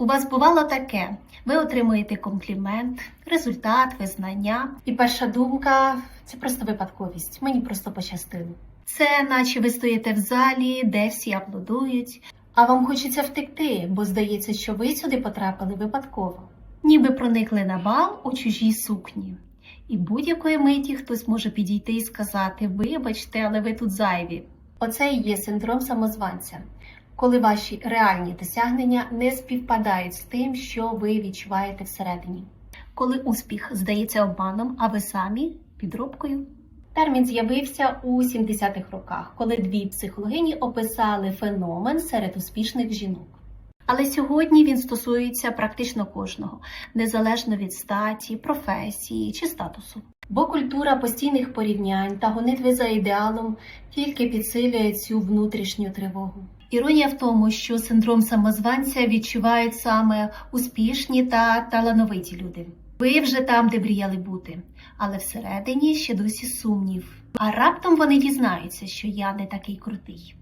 У вас бувало таке: ви отримуєте комплімент, результат, визнання, і перша думка це просто випадковість. Мені просто пощастило. Це наче ви стоїте в залі, де всі аплодують, а вам хочеться втекти, бо здається, що ви сюди потрапили випадково. Ніби проникли на бал у чужій сукні. І будь-якої миті хтось може підійти і сказати: Вибачте, але ви тут зайві. Оце і є синдром самозванця, коли ваші реальні досягнення не співпадають з тим, що ви відчуваєте всередині. Коли успіх здається обманом, а ви самі підробкою. Термін з'явився у 70-х роках, коли дві психологині описали феномен серед успішних жінок. Але сьогодні він стосується практично кожного, незалежно від статі, професії чи статусу. Бо культура постійних порівнянь та гонитви за ідеалом тільки підсилює цю внутрішню тривогу. Іронія в тому, що синдром самозванця відчувають саме успішні та талановиті люди. Ви вже там, де мріяли бути, але всередині ще досі сумнів. А раптом вони дізнаються, що я не такий крутий.